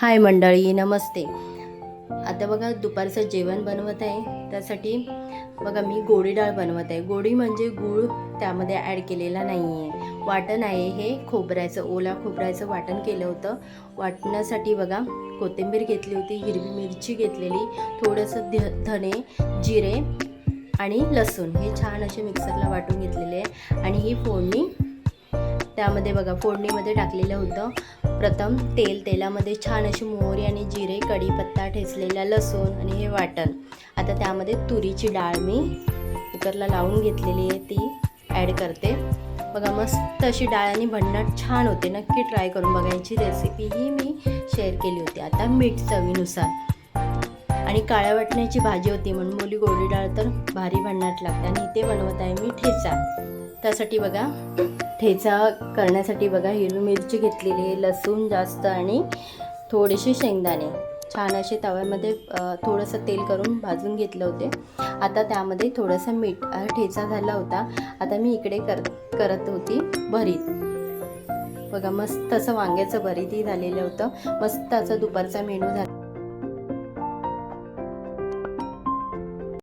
हाय मंडळी नमस्ते. आता बघा दुपारचं जेवण बनवत आहे. त्यासाठी बघा मी गोडी डाळ बनवत आहे. गोडी म्हणजे गूळ त्यामध्ये ॲड केलेला नाही आहे वाटण आहे हे. खोबऱ्याचं ओला खोबऱ्याचं वाटण केलं होतं. वाटण्यासाठी बघा कोथिंबीर घेतली होती हिरवी मिरची घेतलेली थोडंसं ध धने जिरे आणि लसूण. हे छान असे मिक्सरला वाटून घेतलेले आहे. आणि ही फोडणी त्यामध्ये बघा फोडणीमध्ये टाकलेलं होतं. प्रथम तेल तेलामध्ये छान अशी मोहरी आणि जिरे कढीपत्ता ठेचलेला लसूण आणि हे वाटण. आता त्यामध्ये तुरीची डाळ मी कुकरला लावून घेतलेली आहे ती ॲड करते. बघा मस्त अशी डाळ आणि भन्नाट छान होते. नक्की ट्राय करून बघायची रेसिपी ही मी शेअर केली होती. आता मीठ चवीनुसार. आणि काळ्या वाटण्याची भाजी होती म्हणून मुली गोडी डाळ तर भारी भन्नाट लागते आणि इथे बनवत आहे मी ठेचा. त्यासाठी बघा ठेचा करण्यासाठी बघा हिरवी मिरची घेतलेली आहे लसूण जास्त आणि थोडेसे शेंगदाणे. छान असे तव्यामध्ये थोडंसं तेल करून भाजून घेतलं होते. आता त्यामध्ये थोडंसं मीठ ठेचा झाला होता. आता मी इकडे कर करत होती भरीत. बघा मस्त असं वांग्याचं भरीतही झालेलं होतं. मस्त असं दुपारचा मेनू झाला.